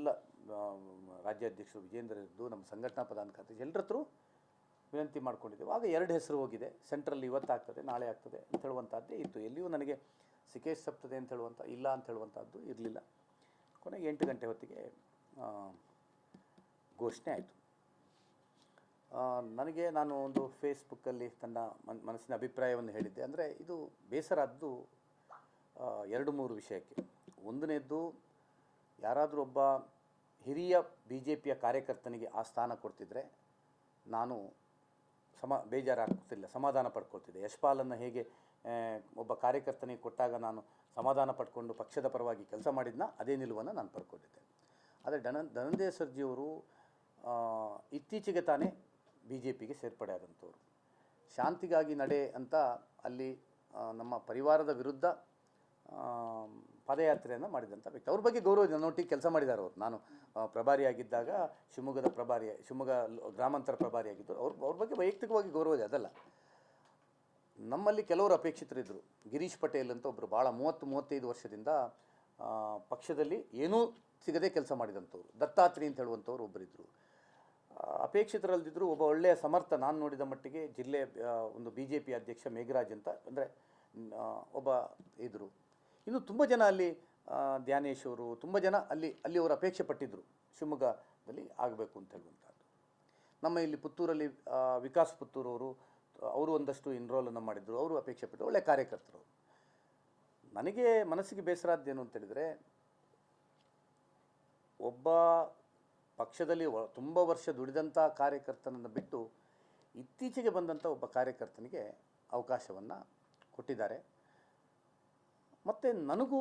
ಎಲ್ಲ ರಾಜ್ಯಾಧ್ಯಕ್ಷರು ವಿಜೇಂದ್ರ ಇದ್ದು ನಮ್ಮ ಸಂಘಟನಾ ಪದಾಧಿಕಾರಿ ಎಲ್ಲರ ಹತ್ರ ವಿನಂತಿ ಮಾಡ್ಕೊಂಡಿದ್ದೆವು. ಆಗ ಎರಡು ಹೆಸರು ಹೋಗಿದೆ. ಸೆಂಟ್ರಲ್ಲಿ ಇವತ್ತಾಗ್ತದೆ, ನಾಳೆ ಆಗ್ತದೆ ಅಂತ ಹೇಳುವಂಥದ್ದೇ ಇತ್ತು. ಎಲ್ಲಿಯೂ ನನಗೆ ಸಿಕೇಶ್ ಸಪ್ತದೆ ಅಂತ ಹೇಳುವಂಥ ಇಲ್ಲ ಅಂತ ಹೇಳುವಂಥದ್ದು ಇರಲಿಲ್ಲ. ಕೊನೆಗೆ ಎಂಟು ಗಂಟೆ ಹೊತ್ತಿಗೆ ಘೋಷಣೆ ಆಯಿತು. ನನಗೆ ನಾನು ಒಂದು ಫೇಸ್ಬುಕ್ಕಲ್ಲಿ ತನ್ನ ಮನ್, ಮನಸ್ಸಿನ ಅಭಿಪ್ರಾಯವನ್ನು ಹೇಳಿದ್ದೆ. ಅಂದರೆ ಇದು ಬೇಸರ ಆದ್ದು ಎರಡು ಮೂರು ವಿಷಯಕ್ಕೆ. ಒಂದನೇದ್ದು ಯಾರಾದರೂ ಒಬ್ಬ ಹಿರಿಯ ಬಿ ಜೆ ಪಿಯ ಕಾರ್ಯಕರ್ತನಿಗೆ ಆ ಸ್ಥಾನ ಕೊಡ್ತಿದ್ರೆ ನಾನು ಸಮ, ಬೇಜಾರಾಗ್ತಿಲ್ಲ, ಸಮಾಧಾನ ಪಡ್ಕೊಳ್ತಿದ್ದೆ. ಯಶ್ಪಾಲನ್ನು ಹೇಗೆ ಒಬ್ಬ ಕಾರ್ಯಕರ್ತನಿಗೆ ಕೊಟ್ಟಾಗ ನಾನು ಸಮಾಧಾನ ಪಡ್ಕೊಂಡು ಪಕ್ಷದ ಪರವಾಗಿ ಕೆಲಸ ಮಾಡಿದ್ನ, ಅದೇ ನಿಲುವನ್ನು ನಾನು ಪಡ್ಕೊಂಡಿದ್ದೆ. ಆದರೆ ಧನ, ಧನಂಜಯ ಸರ್ಜಿಯವರು ಇತ್ತೀಚೆಗೆ ತಾನೇ ಬಿ ಜೆ ಪಿಗೆ ಸೇರ್ಪಡೆ ಆದಂಥವ್ರು. ಶಾಂತಿಗಾಗಿ ನಡೆ ಅಂತ ಅಲ್ಲಿ ನಮ್ಮ ಪರಿವಾರದ ವಿರುದ್ಧ ಪಾದಯಾತ್ರೆಯನ್ನು ಮಾಡಿದಂಥ ವ್ಯಕ್ತಿ. ಅವ್ರ ಬಗ್ಗೆ ಗೌರವ ನನ್ನೊಟ್ಟಿಗೆ ಕೆಲಸ ಮಾಡಿದ್ದಾರೆ ಅವರು. ನಾನು ಪ್ರಭಾರಿಯಾಗಿದ್ದಾಗ ಶಿವಮೊಗ್ಗದ ಪ್ರಭಾರಿ, ಶಿವಮೊಗ್ಗ ಗ್ರಾಮಾಂತರ ಪ್ರಭಾರಿಯಾಗಿದ್ದರು ಅವ್ರ ಅವ್ರ ಬಗ್ಗೆ ವೈಯಕ್ತಿಕವಾಗಿ ಗೌರವ ಇದೆ. ಅದಲ್ಲ. ನಮ್ಮಲ್ಲಿ ಕೆಲವರು ಅಪೇಕ್ಷಿತರಿದ್ದರು ಗಿರೀಶ್ ಪಟೇಲ್ ಅಂತ ಒಬ್ಬರು ಭಾಳ ಮೂವತ್ತು, ಮೂವತ್ತೈದು ವರ್ಷದಿಂದ ಪಕ್ಷದಲ್ಲಿ ಏನೂ ಸಿಗದೆ ಕೆಲಸ ಮಾಡಿದಂಥವ್ರು. ದತ್ತಾತ್ರಿ ಅಂತ ಹೇಳುವಂಥವ್ರು ಒಬ್ಬರಿದ್ದರು ಅಪೇಕ್ಷಿತರಲ್ದಿದ್ದರೂ ಒಬ್ಬ ಒಳ್ಳೆಯ ಸಮರ್ಥ ನಾನು ನೋಡಿದ ಮಟ್ಟಿಗೆ ಜಿಲ್ಲೆ ಒಂದು ಬಿ ಜೆ ಪಿ ಅಧ್ಯಕ್ಷ ಮೇಘರಾಜ್ ಅಂತ, ಅಂದರೆ ಒಬ್ಬ ಇದ್ದರು ಇನ್ನು ತುಂಬ ಜನ ಅಲ್ಲಿ ಆ, ಧ್ಯಾನೇಶ್ ಅವರು ತುಂಬ ಜನ ಅಲ್ಲಿ ಅಲ್ಲಿ ಅವರು ಅಪೇಕ್ಷೆ ಪಟ್ಟಿದ್ದರು ಶಿವಮೊಗ್ಗದಲ್ಲಿ ಆಗಬೇಕು ಅಂತ ಹೇಳುವಂಥದ್ದು ನಮ್ಮ ಇಲ್ಲಿ ಪುತ್ತೂರಲ್ಲಿ ವಿಕಾಸ್ ಪುತ್ತೂರು ಅವರು ಅವರು ಒಂದಷ್ಟು ಇನ್ರೋಲನ್ನು ಮಾಡಿದರು ಅವರು ಅಪೇಕ್ಷೆ ಪಟ್ಟರು ಒಳ್ಳೆಯ ಕಾರ್ಯಕರ್ತರು. ನನಗೆ ಮನಸ್ಸಿಗೆ ಬೇಸರ ಆದ್ದೇನು ಅಂತ ಹೇಳಿದರೆ ಒಬ್ಬ ಪಕ್ಷದಲ್ಲಿ ತುಂಬ ವರ್ಷ ದುಡಿದಂಥ ಕಾರ್ಯಕರ್ತನನ್ನು ಬಿಟ್ಟು ಇತ್ತೀಚೆಗೆ ಬಂದಂಥ ಒಬ್ಬ ಕಾರ್ಯಕರ್ತನಿಗೆ ಅವಕಾಶವನ್ನು ಕೊಟ್ಟಿದ್ದಾರೆ ಮತ್ತು ನನಗೂ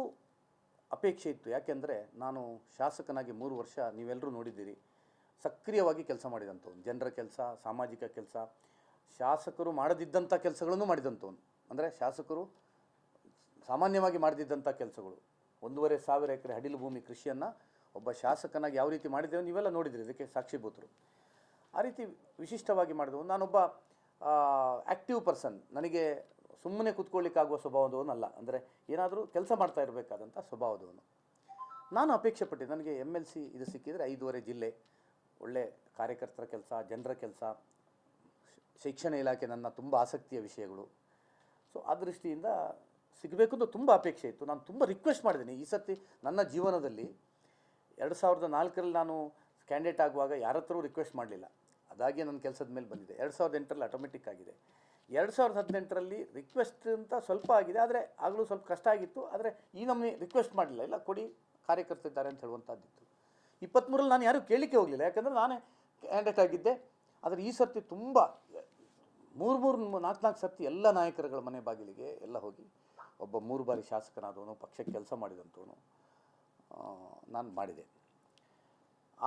ಅಪೇಕ್ಷೆ ಇತ್ತು. ಯಾಕೆಂದರೆ ನಾನು ಶಾಸಕನಾಗಿ ಮೂರು ವರ್ಷ ನೀವೆಲ್ಲರೂ ನೋಡಿದ್ದೀರಿ. ಸಕ್ರಿಯವಾಗಿ ಕೆಲಸ ಮಾಡಿದಂಥವ್ನು, ಜನರ ಕೆಲಸ, ಸಾಮಾಜಿಕ ಕೆಲಸ, ಶಾಸಕರು ಮಾಡದಿದ್ದಂಥ ಕೆಲಸಗಳನ್ನು ಮಾಡಿದಂಥವ್ನು. ಅಂದರೆ ಶಾಸಕರು ಸಾಮಾನ್ಯವಾಗಿ ಮಾಡದಿದ್ದಂಥ ಕೆಲಸಗಳು. ಒಂದೂವರೆ ಸಾವಿರ ಎಕರೆ ಹಡಿಲು ಭೂಮಿ ಕೃಷಿಯನ್ನು ಒಬ್ಬ ಶಾಸಕನಾಗಿ ಯಾವ ರೀತಿ ಮಾಡಿದ್ದೇವೆ ನೀವೆಲ್ಲ ನೋಡಿದ್ರಿ ಇದಕ್ಕೆ ಸಾಕ್ಷಿಭೂತರು ಆ ರೀತಿ ವಿಶಿಷ್ಟವಾಗಿ ಮಾಡಿದೆವು ನಾನೊಬ್ಬ ಆ್ಯಕ್ಟಿವ್ ಪರ್ಸನ್ ನನಗೆ ಸುಮ್ಮನೆ ಕೂತ್ಕೊಳ್ಳಿಕ್ಕಾಗುವ ಸ್ವಭಾವದವನಲ್ಲ ಅಂದರೆ ಏನಾದರೂ ಕೆಲಸ ಮಾಡ್ತಾ ಇರಬೇಕಾದಂಥ ಸ್ವಭಾವದವನು ನಾನು ಅಪೇಕ್ಷೆ ಪಟ್ಟೆ, ನನಗೆ ಎಂ ಎಲ್ ಸಿ ಇದು ಸಿಕ್ಕಿದರೆ ಐದೂವರೆ ಜಿಲ್ಲೆ. ಒಳ್ಳೆ ಕಾರ್ಯಕರ್ತರ ಕೆಲಸ, ಜನರ ಕೆಲಸ, ಶಿಕ್ಷಣ ಇಲಾಖೆ ನನ್ನ ತುಂಬ ಆಸಕ್ತಿಯ ವಿಷಯಗಳು. ಸೊ ಆ ದೃಷ್ಟಿಯಿಂದ ಸಿಗಬೇಕು ಅಂತ ತುಂಬ ಅಪೇಕ್ಷೆ ಇತ್ತು. ನಾನು ತುಂಬ ರಿಕ್ವೆಸ್ಟ್ ಮಾಡಿದ್ದೀನಿ. ಈ ಸರ್ತಿ ನನ್ನ ಜೀವನದಲ್ಲಿ ಎರಡು ಸಾವಿರದ ನಾಲ್ಕರಲ್ಲಿ ನಾನು ಕ್ಯಾಂಡಿಡೇಟ್ ಆಗುವಾಗ ಯಾರ ಹತ್ರವೂ ರಿಕ್ವೆಸ್ಟ್ ಮಾಡಲಿಲ್ಲ. ಅದಾಗಿ ನನ್ನ ಕೆಲಸದ ಮೇಲೆ ಬಂದಿದೆ. ಎರಡು ಸಾವಿರದ ಎಂಟರಲ್ಲಿ ಆಟೋಮೆಟಿಕ್ ಆಗಿದೆ. ಎರಡು ಸಾವಿರದ ಹದಿನೆಂಟರಲ್ಲಿ ರಿಕ್ವೆಸ್ಟ್ ಅಂತ ಸ್ವಲ್ಪ ಆಗಿದೆ, ಆದರೆ ಆಗಲೂ ಸ್ವಲ್ಪ ಕಷ್ಟ ಆಗಿತ್ತು. ಆದರೆ ಈ ನಮ್ಮನೆ ರಿಕ್ವೆಸ್ಟ್ ಮಾಡಲಿಲ್ಲ. ಇಲ್ಲ, ಕೊಡಿ ಕಾರ್ಯಕರ್ತರಿದ್ದಾರೆ ಅಂತ ಹೇಳುವಂಥದ್ದಿತ್ತು ಇಪ್ಪತ್ತ್ಮೂರಲ್ಲಿ ನಾನು ಯಾರೂ ಕೇಳಲಿಕ್ಕೆ ಹೋಗಲಿಲ್ಲ. ಯಾಕಂದರೆ ನಾನೇ ಕ್ಯಾಂಡಿಡೇಟ್ ಆಗಿದ್ದೆ. ಆದರೆ ಈ ಸರ್ತಿ ತುಂಬ ಮೂರು ಮೂರು ನಾಲ್ಕು ನಾಲ್ಕು ಸರ್ತಿ ಎಲ್ಲ ನಾಯಕರುಗಳ ಮನೆ ಬಾಗಿಲಿಗೆ ಎಲ್ಲ ಹೋಗಿ ಒಬ್ಬ ಮೂರು ಬಾರಿ ಶಾಸಕನಾದವನು, ಪಕ್ಷಕ್ಕೆ ಕೆಲಸ ಮಾಡಿದಂಥವನು ನಾನು ಮಾಡಿದೆ.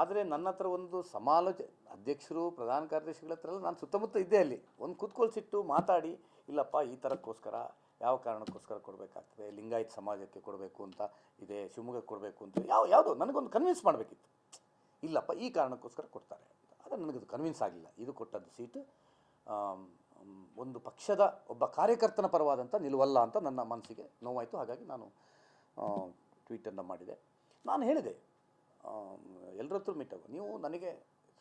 ಆದರೆ ನನ್ನ ಹತ್ರ ಒಂದು ಸಮಾಲೋಚನೆ ಅಧ್ಯಕ್ಷರು, ಪ್ರಧಾನ ಕಾರ್ಯದರ್ಶಿಗಳ ಹತ್ರ ಎಲ್ಲ ನಾನು ಸುತ್ತಮುತ್ತ ಇದ್ದೆ ಅಲ್ಲಿ. ಒಂದು ಕೂತ್ಕೊಳ್ಸಿಟ್ಟು ಮಾತಾಡಿ, ಇಲ್ಲಪ್ಪ, ಈ ಥರಕ್ಕೋಸ್ಕರ ಯಾವ ಕಾರಣಕ್ಕೋಸ್ಕರ ಕೊಡಬೇಕಾಗ್ತದೆ? ಲಿಂಗಾಯತ್ ಸಮಾಜಕ್ಕೆ ಕೊಡಬೇಕು ಅಂತ ಇದೆ, ಶಿವಮೊಗ್ಗಕ್ಕೆ ಕೊಡಬೇಕು ಅಂತ ಯಾವ, ಯಾವುದೋ ನನಗೊಂದು ಕನ್ವಿನ್ಸ್ ಮಾಡಬೇಕಿತ್ತು. ಇಲ್ಲಪ್ಪ, ಈ ಕಾರಣಕ್ಕೋಸ್ಕರ ಕೊಡ್ತಾರೆ ಆದರೆ ನನಗದು ಕನ್ವಿನ್ಸ್ ಆಗಲಿಲ್ಲ. ಇದು ಕೊಟ್ಟದ್ದು ಸೀಟು. ಒಂದು ಪಕ್ಷದ ಒಬ್ಬ ಕಾರ್ಯಕರ್ತನ ಪರವಾದಂಥ ನಿಲುವಲ್ಲ ಅಂತ ನನ್ನ ಮನಸ್ಸಿಗೆ ನೋವಾಯಿತು. ಹಾಗಾಗಿ ನಾನು ಟ್ವೀಟನ್ನು ಮಾಡಿದೆ. ನಾನು ಹೇಳಿದೆ ಎಲ್ಲರ ಹತ್ರ ಮೀಟ್ ಆಗು. ನೀವು ನನಗೆ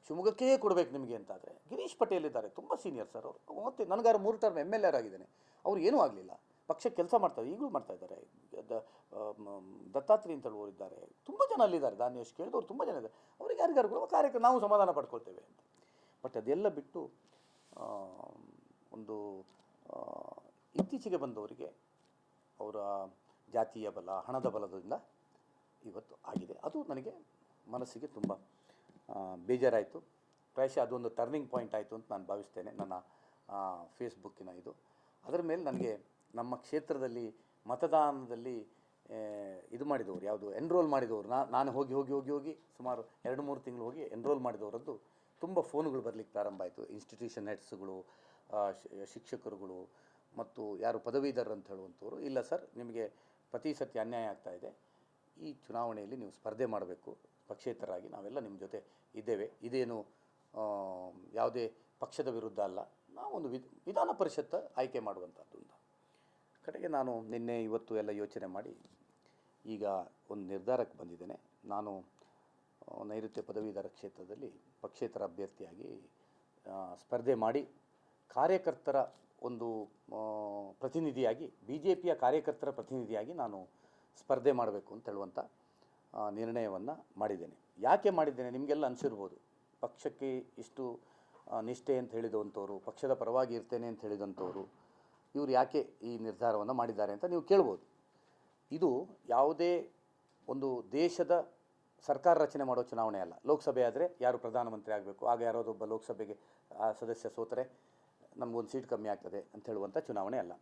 ಶಿವಮೊಗ್ಗಕ್ಕೇ ಕೊಡಬೇಕು ನಿಮಗೆ ಅಂತಾದರೆ, ಗಿರೀಶ್ ಪಟೇಲ್ ಇದ್ದಾರೆ, ತುಂಬ ಸೀನಿಯರ್ ಸರ್ ಅವರು. ಮತ್ತೆ ನನಗಾರು ಮೂರು ಟರ್ಮ್ ಎಂ ಎಲ್ ಆರ್ ಆಗಿದ್ದೇನೆ. ಅವ್ರು ಏನೂ ಆಗಲಿಲ್ಲ. ಪಕ್ಷ ಕೆಲಸ ಮಾಡ್ತಾರೆ, ಈಗಲೂ ಮಾಡ್ತಾ ಇದ್ದಾರೆ. ದತ್ತಾತ್ರಿ ಅಂತ ಹೇಳುವವರು ಇದ್ದಾರೆ. ತುಂಬ ಜನ ಅಲ್ಲಿದ್ದಾರೆ ದಾನೇಶ್ ಕೇಳಿದವರು ತುಂಬ ಜನ ಇದ್ದಾರೆ. ಅವ್ರಿಗೆ ಯಾರಿಗಾರು ಕೂಡ ಕಾರ್ಯಕ್ರಮ, ನಾವು ಸಮಾಧಾನ ಪಡ್ಕೊಳ್ತೇವೆ ಅಂತ. ಬಟ್ ಅದೆಲ್ಲ ಬಿಟ್ಟು ಒಂದು ಇತ್ತೀಚೆಗೆ ಬಂದವರಿಗೆ ಅವರ ಜಾತಿಯ ಬಲ, ಹಣದ ಬಲದಿಂದ ಇವತ್ತು ಆಗಿದೆ. ಅದು ನನಗೆ ಮನಸ್ಸಿಗೆ ತುಂಬ ಬೇಜಾರಾಯಿತು. ಪ್ರಾಯಶಃ ಅದೊಂದು ಟರ್ನಿಂಗ್ ಪಾಯಿಂಟ್ ಆಯಿತು ಅಂತ ನಾನು ಭಾವಿಸ್ತೇನೆ. ನನ್ನ ಫೇಸ್ಬುಕ್ಕಿನ ಇದು. ಅದರ ಮೇಲೆ ನನಗೆ ನಮ್ಮ ಕ್ಷೇತ್ರದಲ್ಲಿ ಮತದಾನದಲ್ಲಿ ಇದು ಮಾಡಿದವರು ಯಾವುದು? ಎನ್ರೋಲ್ ಮಾಡಿದವರು. ನಾನು ಹೋಗಿ ಹೋಗಿ ಹೋಗಿ ಹೋಗಿ ಸುಮಾರು ಎರಡು, ಮೂರು ತಿಂಗಳು ಹೋಗಿ ಎನ್ರೋಲ್ ಮಾಡಿದವರದ್ದು ತುಂಬ ಫೋನುಗಳು ಬರಲಿಕ್ಕೆ ಪ್ರಾರಂಭ ಆಯಿತು. ಇನ್ಸ್ಟಿಟ್ಯೂಷನ್ ಹೆಡ್ಸ್ಗಳು ಶಿಕ್ಷಕರುಗಳು ಮತ್ತು ಯಾರು ಪದವೀಧರರು ಅಂತ ಹೇಳುವಂಥವ್ರು. ಇಲ್ಲ ಸರ್, ನಿಮಗೆ ಪ್ರತಿ ಸತಿ ಅನ್ಯಾಯ ಆಗ್ತಾ ಇದೆ. ಈ ಚುನಾವಣೆಯಲ್ಲಿ ನೀವು ಸ್ಪರ್ಧೆ ಮಾಡಬೇಕು, ಪಕ್ಷೇತರಾಗಿ ನಾವೆಲ್ಲ ನಿಮ್ಮ ಜೊತೆ ಇದ್ದೇವೆ. ಇದೇನು ಯಾವುದೇ ಪಕ್ಷದ ವಿರುದ್ಧ ಅಲ್ಲ, ನಾವೊಂದು ವಿಧ, ವಿಧಾನ ಪರಿಷತ್ತ ಆಯ್ಕೆ ಮಾಡುವಂಥದ್ದು ಅಂತ ಕಡೆಗೆ ನಾನು ನಿನ್ನೆ ಇವತ್ತು ಎಲ್ಲ ಯೋಚನೆ ಮಾಡಿ ಈಗ ಒಂದು ನಿರ್ಧಾರಕ್ಕೆ ಬಂದಿದ್ದೇನೆ. ನಾನು ನೈಋತ್ಯ ಪದವೀಧರ ಕ್ಷೇತ್ರದಲ್ಲಿ ಪಕ್ಷೇತರ ಅಭ್ಯರ್ಥಿಯಾಗಿ ಸ್ಪರ್ಧೆ ಮಾಡಿ ಕಾರ್ಯಕರ್ತರ ಒಂದು ಪ್ರತಿನಿಧಿಯಾಗಿ ಬಿ ಜೆ ಪಿಯ ಕಾರ್ಯಕರ್ತರ ಪ್ರತಿನಿಧಿಯಾಗಿ ನಾನು ಸ್ಪರ್ಧೆ ಮಾಡಬೇಕು ಅಂತ ಹೇಳುವಂಥ ನಿರ್ಣಯವನ್ನು ಮಾಡಿದ್ದೇನೆ. ಯಾಕೆ ಮಾಡಿದ್ದೇನೆ? ನಿಮಗೆಲ್ಲ ಅನಿಸಿರ್ಬೋದು. ಪಕ್ಷಕ್ಕೆ ಇಷ್ಟು ನಿಷ್ಠೆ ಅಂತ ಹೇಳಿದಂಥವ್ರು ಪಕ್ಷದ ಪರವಾಗಿ ಇರ್ತೇನೆ ಅಂತ ಹೇಳಿದಂಥವ್ರು, ಇವರು ಯಾಕೆ ಈ ನಿರ್ಧಾರವನ್ನು ಮಾಡಿದ್ದಾರೆ ಅಂತ ನೀವು ಕೇಳ್ಬೋದು. ಇದು ಯಾವುದೇ ಒಂದು ದೇಶದ ಸರ್ಕಾರ ರಚನೆ ಮಾಡೋ ಚುನಾವಣೆ ಅಲ್ಲ. ಲೋಕಸಭೆ ಆದರೆ ಯಾರು ಪ್ರಧಾನಮಂತ್ರಿ ಆಗಬೇಕು, ಆಗ ಯಾರೋದೊಬ್ಬ ಲೋಕಸಭೆಗೆ, ಆ, ಸದಸ್ಯ ಸೋತರೆ ನಮಗೊಂದು ಸೀಟ್ ಕಮ್ಮಿ ಆಗ್ತದೆ ಅಂತ ಹೇಳುವಂಥ ಚುನಾವಣೆ ಅಲ್ಲ.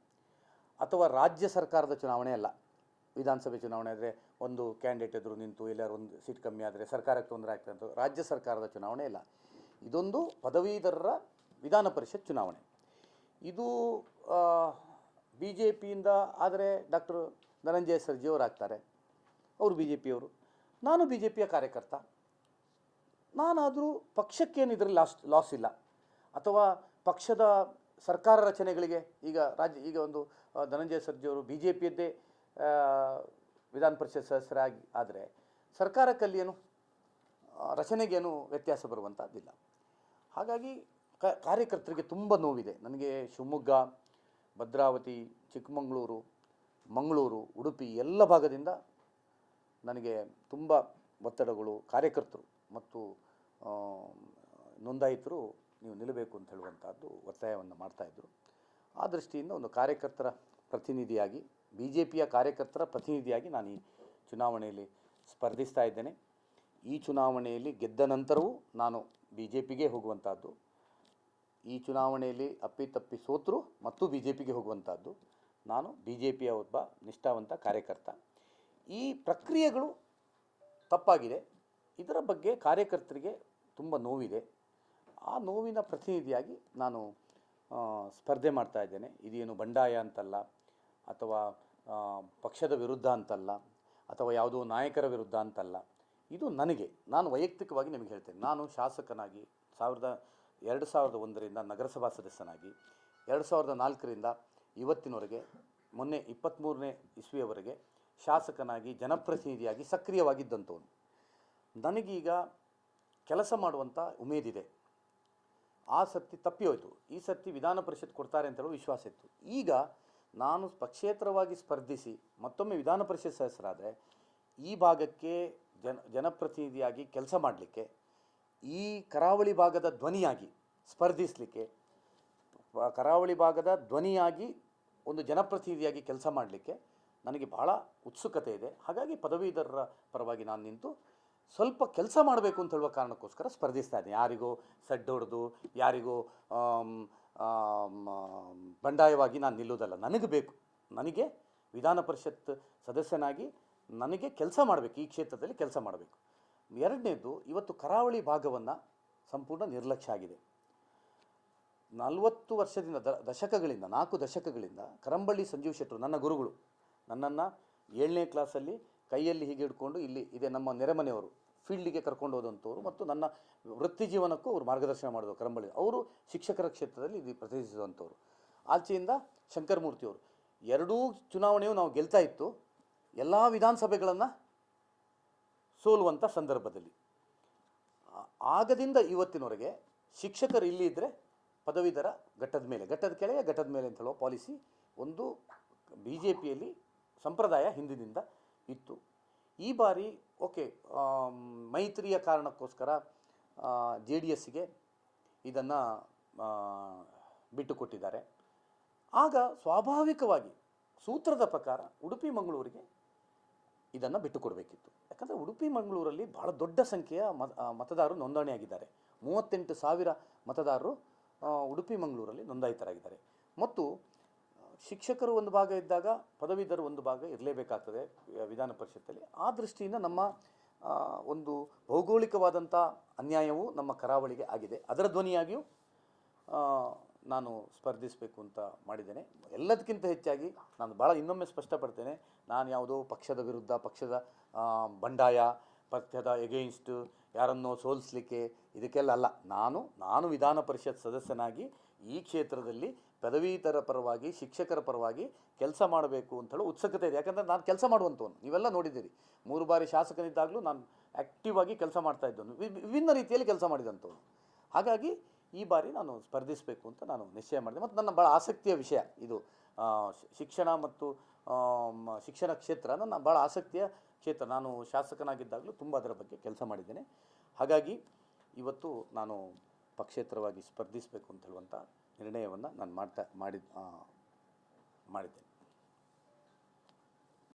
ಅಥವಾ ರಾಜ್ಯ ಸರ್ಕಾರದ ಚುನಾವಣೆ ಅಲ್ಲ. ವಿಧಾನಸಭೆ ಚುನಾವಣೆ ಆದರೆ ಒಂದು ಕ್ಯಾಂಡಿಡೇಟ್ ಎದುರು ನಿಂತು ಎಲ್ಲರೂ ಒಂದು ಸೀಟ್ ಕಮ್ಮಿ ಆದರೆ ಸರ್ಕಾರಕ್ಕೆ ತೊಂದರೆ ಆಗ್ತದೆ ಅಂತ ರಾಜ್ಯ ಸರ್ಕಾರದ ಚುನಾವಣೆ ಇಲ್ಲ. ಇದೊಂದು ಪದವೀಧರರ ವಿಧಾನ ಪರಿಷತ್ ಚುನಾವಣೆ. ಇದು ಬಿ ಜೆ ಪಿಯಿಂದ ಆದರೆ ಡಾಕ್ಟರ್ ಧನಂಜಯ ಸರ್ಜಿಯವರು ಆಗ್ತಾರೆ ಅವರು ಬಿ ಜೆ ಪಿಯವರು ನಾನು ಬಿ ಜೆ ಪಿಯ ಕಾರ್ಯಕರ್ತ. ನಾನಾದರೂ ಪಕ್ಷಕ್ಕೇನು ಇದರಲ್ಲಿ ಲಾಸ್ ಲಾಸ್ ಇಲ್ಲ. ಅಥವಾ ಪಕ್ಷದ ಸರ್ಕಾರ ರಚನೆಗಳಿಗೆ ಈಗ ರಾಜ್ಯ, ಈಗ ಒಂದು ಧನಂಜಯ ಸರ್ಜಿಯವರು ಬಿ ಜೆ ಪಿಯದ್ದೇ ವಿಧಾನ ಪರಿಷತ್ ಸದಸ್ಯರಾಗಿ ಆದರೆ ಸರ್ಕಾರಕ್ಕಲ್ಲಿ ಏನು ರಚನೆಗೇನು ವ್ಯತ್ಯಾಸ ಬರುವಂಥದ್ದಿಲ್ಲ ಹಾಗಾಗಿ ಕ, ಕಾರ್ಯಕರ್ತರಿಗೆ ತುಂಬ ನೋವಿದೆ. ನನಗೆ ಶಿವಮೊಗ್ಗ, ಭದ್ರಾವತಿ, ಚಿಕ್ಕಮಗಳೂರು, ಮಂಗಳೂರು, ಉಡುಪಿ ಎಲ್ಲ ಭಾಗದಿಂದ ನನಗೆ ತುಂಬ ಒತ್ತಡಗಳು, ಕಾರ್ಯಕರ್ತರು ಮತ್ತು ನೋಂದಾಯಿತರು ನೀವು ನಿಲ್ಲಬೇಕು ಅಂತ ಹೇಳುವಂಥದ್ದು ಒತ್ತಾಯವನ್ನು ಮಾಡ್ತಾಯಿದ್ರು ಆ ದೃಷ್ಟಿಯಿಂದ ಒಂದು ಕಾರ್ಯಕರ್ತರ ಪ್ರತಿನಿಧಿಯಾಗಿ ಬಿ ಜೆ ಪಿಯ ಕಾರ್ಯಕರ್ತರ ಪ್ರತಿನಿಧಿಯಾಗಿ ನಾನು ಈ ಚುನಾವಣೆಯಲ್ಲಿ ಸ್ಪರ್ಧಿಸ್ತಾ ಇದ್ದೇನೆ. ಈ ಚುನಾವಣೆಯಲ್ಲಿ ಗೆದ್ದ ನಂತರವೂ ನಾನು ಬಿ ಜೆ ಪಿಗೆ ಹೋಗುವಂಥದ್ದು. ಈ ಚುನಾವಣೆಯಲ್ಲಿ ಅಪ್ಪಿತಪ್ಪಿ ಸೋತರು ಮತ್ತು ಬಿ ಜೆ ಪಿಗೆ ಹೋಗುವಂಥದ್ದು. ನಾನು ಬಿ ಜೆ ಪಿಯ ಒಬ್ಬ ನಿಷ್ಠಾವಂತ ಕಾರ್ಯಕರ್ತ. ಈ ಪ್ರಕ್ರಿಯೆಗಳು ತಪ್ಪಾಗಿದೆ. ಇದರ ಬಗ್ಗೆ ಕಾರ್ಯಕರ್ತರಿಗೆ ತುಂಬ ನೋವಿದೆ. ಆ ನೋವಿನ ಪ್ರತಿನಿಧಿಯಾಗಿ ನಾನು ಸ್ಪರ್ಧೆ ಮಾಡ್ತಾ ಇದ್ದೇನೆ. ಇದೇನು ಬಂಡಾಯ ಅಂತಲ್ಲ. ಅಥವಾ ಪಕ್ಷದ ವಿರುದ್ಧ ಅಂತಲ್ಲ, ಅಥವಾ ಯಾವುದೋ ನಾಯಕರ ವಿರುದ್ಧ ಅಂತಲ್ಲ, ಇದು ನನಗೆ, ನಾನು ವೈಯಕ್ತಿಕವಾಗಿ ನಿಮಗೆ ಹೇಳ್ತೇನೆ. ನಾನು ಶಾಸಕನಾಗಿ ಸಾವಿರದ, ಎರಡು ಸಾವಿರದ ಒಂದರಿಂದ ನಗರಸಭಾ ಸದಸ್ಯನಾಗಿ, ಎರಡು ಸಾವಿರದ ನಾಲ್ಕರಿಂದ ಇವತ್ತಿನವರೆಗೆ, ಮೊನ್ನೆ ಇಪ್ಪತ್ತ್ಮೂರನೇ ಇಸ್ವಿಯವರೆಗೆ ಶಾಸಕನಾಗಿ, ಜನಪ್ರತಿನಿಧಿಯಾಗಿ ಸಕ್ರಿಯವಾಗಿದ್ದಂಥವನು. ನನಗೀಗ ಕೆಲಸ ಮಾಡುವಂಥ ಉಮೇದಿದೆ. ಆ ಸತಿ ತಪ್ಪಿ ಹೋಯಿತು. ಈ ಸತಿ ವಿಧಾನ ಪರಿಷತ್ ಕೊಡ್ತಾರೆ ಅಂತ ಹೇಳೋ ವಿಶ್ವಾಸ ಇತ್ತು. ಈಗ ನಾನು ಪಕ್ಷೇತರವಾಗಿ ಸ್ಪರ್ಧಿಸಿ ಮತ್ತೊಮ್ಮೆ ವಿಧಾನ ಪರಿಷತ್ ಸದಸ್ಯರಾದರೆ, ಈ ಭಾಗಕ್ಕೆ ಜನ, ಜನಪ್ರತಿನಿಧಿಯಾಗಿ ಕೆಲಸ ಮಾಡಲಿಕ್ಕೆ, ಈ ಕರಾವಳಿ ಭಾಗದ ಧ್ವನಿಯಾಗಿ ಸ್ಪರ್ಧಿಸಲಿಕ್ಕೆ ಕರಾವಳಿ ಭಾಗದ ಧ್ವನಿಯಾಗಿ ಒಂದು ಜನಪ್ರತಿನಿಧಿಯಾಗಿ ಕೆಲಸ ಮಾಡಲಿಕ್ಕೆ ನನಗೆ ಬಹಳ ಉತ್ಸುಕತೆ ಇದೆ. ಹಾಗಾಗಿ ಪದವೀಧರರ ಪರವಾಗಿ ನಾನು ನಿಂತು ಸ್ವಲ್ಪ ಕೆಲಸ ಮಾಡಬೇಕು ಅಂತ ಹೇಳುವ ಕಾರಣಕ್ಕೋಸ್ಕರ ಸ್ಪರ್ಧಿಸ್ತಾ ಇದ್ದೀನಿ. ಯಾರಿಗೋ ಸಡ್ಡು ಯಾರಿಗೋ ಬಂಡಾಯವಾಗಿ ನಾನು ನಿಲ್ಲುವುದಲ್ಲ. ನನಗೆ ಬೇಕು. ನನಗೆ ವಿಧಾನ ಪರಿಷತ್ ಸದಸ್ಯನಾಗಿ ನನಗೆ ಕೆಲಸ ಮಾಡಬೇಕು. ಈ ಕ್ಷೇತ್ರದಲ್ಲಿ ಕೆಲಸ ಮಾಡಬೇಕು. ಎರಡನೇದು, ಇವತ್ತು ಕರಾವಳಿ ಭಾಗವನ್ನು ಸಂಪೂರ್ಣ ನಿರ್ಲಕ್ಷ್ಯ ಆಗಿದೆ. ನಲವತ್ತು ವರ್ಷದಿಂದ ದ, ದಶಕಗಳಿಂದ, ನಾಲ್ಕು ದಶಕಗಳಿಂದ ಕರಂಬಳ್ಳಿ ಸಂಜೀವ್ ಶೆಟ್ಟರು, ನನ್ನ ಗುರುಗಳು, ನನ್ನನ್ನು ಏಳನೇ ಕ್ಲಾಸಲ್ಲಿ ಕೈಯಲ್ಲಿ ಹೀಗೆ ಹಿಡ್ಕೊಂಡು ಇಲ್ಲಿ ಇದೆ ನಮ್ಮ ನೆರೆಮನೆಯವರು. ಫೀಲ್ಡಿಗೆ ಕರ್ಕೊಂಡು ಹೋದಂಥವ್ರು ಮತ್ತು ನನ್ನ ವೃತ್ತಿ ಜೀವನಕ್ಕೂ ಅವರು ಮಾರ್ಗದರ್ಶನ ಮಾಡಿದ್ರು ಕರಂಬಳ್ಳಿ. ಅವರು ಶಿಕ್ಷಕರ ಕ್ಷೇತ್ರದಲ್ಲಿ ಇದು ಪ್ರತಿನಿಧಿಸಿದಂಥವ್ರು ಆಚೆಯಿಂದ ಶಂಕರಮೂರ್ತಿಯವರು ಎರಡೂ ಚುನಾವಣೆಯು ನಾವು ಗೆಲ್ತಾ ಇತ್ತು. ಎಲ್ಲ ವಿಧಾನಸಭೆಗಳನ್ನು ಸೋಲುವಂಥ ಸಂದರ್ಭದಲ್ಲಿ. ಆಗದಿಂದ ಇವತ್ತಿನವರೆಗೆ ಶಿಕ್ಷಕರು ಇಲ್ಲಿ ಇದ್ದರೆ ಪದವೀಧರ ಘಟ್ಟದ ಮೇಲೆ, ಘಟ್ಟದ ಕೆಳಗೆ ಘಟ್ಟದ ಮೇಲೆ ಅಂತ ಹೇಳುವ ಪಾಲಿಸಿ ಒಂದು ಬಿ ಜೆ ಪಿಯಲ್ಲಿ ಸಂಪ್ರದಾಯ ಹಿಂದಿನಿಂದ ಇತ್ತು. ಈ ಬಾರಿ, ಓಕೆ ಮೈತ್ರಿಯ ಕಾರಣಕ್ಕೋಸ್ಕರ ಜೆ ಡಿ ಎಸ್ಗೆ ಇದನ್ನು ಬಿಟ್ಟುಕೊಟ್ಟಿದ್ದಾರೆ. ಆಗ ಸ್ವಾಭಾವಿಕವಾಗಿ ಸೂತ್ರದ ಪ್ರಕಾರ ಉಡುಪಿ, ಮಂಗಳೂರಿಗೆ ಇದನ್ನು ಬಿಟ್ಟುಕೊಡಬೇಕಿತ್ತು. ಯಾಕಂದರೆ ಉಡುಪಿ, ಮಂಗಳೂರಲ್ಲಿ ಬಹಳ ದೊಡ್ಡ ಸಂಖ್ಯೆಯ ಮತ ಮತದಾರರು ನೋಂದಣಿಯಾಗಿದ್ದಾರೆ. ಮೂವತ್ತೆಂಟು ಸಾವಿರ ಮತದಾರರು ಉಡುಪಿ, ಮಂಗಳೂರಲ್ಲಿ ನೋಂದಾಯಿತರಾಗಿದ್ದಾರೆ. ಮತ್ತು ಶಿಕ್ಷಕರು ಒಂದು ಭಾಗ ಇದ್ದಾಗ ಪದವೀಧರು ಒಂದು ಭಾಗ ಇರಲೇಬೇಕಾಗ್ತದೆ ವಿಧಾನ ಪರಿಷತ್ತಲ್ಲಿ. ಆ ದೃಷ್ಟಿಯಿಂದ ನಮ್ಮ ಒಂದು ಭೌಗೋಳಿಕವಾದಂಥ ಅನ್ಯಾಯವು ನಮ್ಮ ಕರಾವಳಿಗೆ ಆಗಿದೆ. ಅದರ ಧ್ವನಿಯಾಗಿಯೂ ನಾನು ಸ್ಪರ್ಧಿಸಬೇಕು ಅಂತ ಮಾಡಿದ್ದೇನೆ. ಎಲ್ಲದಕ್ಕಿಂತ ಹೆಚ್ಚಾಗಿ ನಾನು ಭಾಳ ಇನ್ನೊಮ್ಮೆ ಸ್ಪಷ್ಟಪಡ್ತೇನೆ, ನಾನು ಯಾವುದೋ ಪಕ್ಷದ ವಿರುದ್ಧ, ಪಕ್ಷದ ಬಂಡಾಯ, ಪಕ್ಷದ ಎಗೇನ್ಸ್ಟ್ ಯಾರನ್ನೋ ಸೋಲಿಸಲಿಕ್ಕೆ ಇದಕ್ಕೆಲ್ಲ ಅಲ್ಲ. ನಾನು ನಾನು ವಿಧಾನ ಪರಿಷತ್ ಸದಸ್ಯನಾಗಿ ಈ ಕ್ಷೇತ್ರದಲ್ಲಿ ಪದವೀಧರ ಪರವಾಗಿ, ಶಿಕ್ಷಕರ ಪರವಾಗಿ ಕೆಲಸ ಮಾಡಬೇಕು ಅಂತ ಹೇಳೋ ಉತ್ಸುಕತೆ ಇದೆ. ಯಾಕಂದರೆ ನಾನು ಕೆಲಸ ಮಾಡುವಂಥವನು. ನೀವೆಲ್ಲ ನೋಡಿದ್ದೀರಿ. ಮೂರು ಬಾರಿ ಶಾಸಕನಿದ್ದಾಗಲೂ ನಾನು ಆ್ಯಕ್ಟಿವ್ ಆಗಿ ಕೆಲಸ ಮಾಡ್ತಾ ಇದ್ದವನು. ವಿಭಿನ್ನ ರೀತಿಯಲ್ಲಿ ಕೆಲಸ ಮಾಡಿದಂಥವನು. ಹಾಗಾಗಿ ಈ ಬಾರಿ ನಾನು ಸ್ಪರ್ಧಿಸಬೇಕು ಅಂತ ನಾನು ನಿಶ್ಚಯ ಮಾಡಿದೆ. ಮತ್ತು ನನ್ನ ಭಾಳ ಆಸಕ್ತಿಯ ವಿಷಯ ಇದು. ಶಿಕ್ಷಣ ಮತ್ತು ಶಿಕ್ಷಣ ಕ್ಷೇತ್ರ ನನ್ನ ಭಾಳ ಆಸಕ್ತಿಯ ಕ್ಷೇತ್ರ. ನಾನು ಶಾಸಕನಾಗಿದ್ದಾಗಲೂ ತುಂಬ ಅದರ ಬಗ್ಗೆ ಕೆಲಸ ಮಾಡಿದ್ದೇನೆ. ಹಾಗಾಗಿ ಇವತ್ತು ನಾನು ಪಕ್ಷೇತರವಾಗಿ ಸ್ಪರ್ಧಿಸಬೇಕು ಅಂತ ಹೇಳುವಂಥ ನಿರ್ಣಯವನ್ನು ನಾನು ಮಾಡ್ತಾ ಮಾಡಿ ಮಾಡಿದ್ದೇನೆ.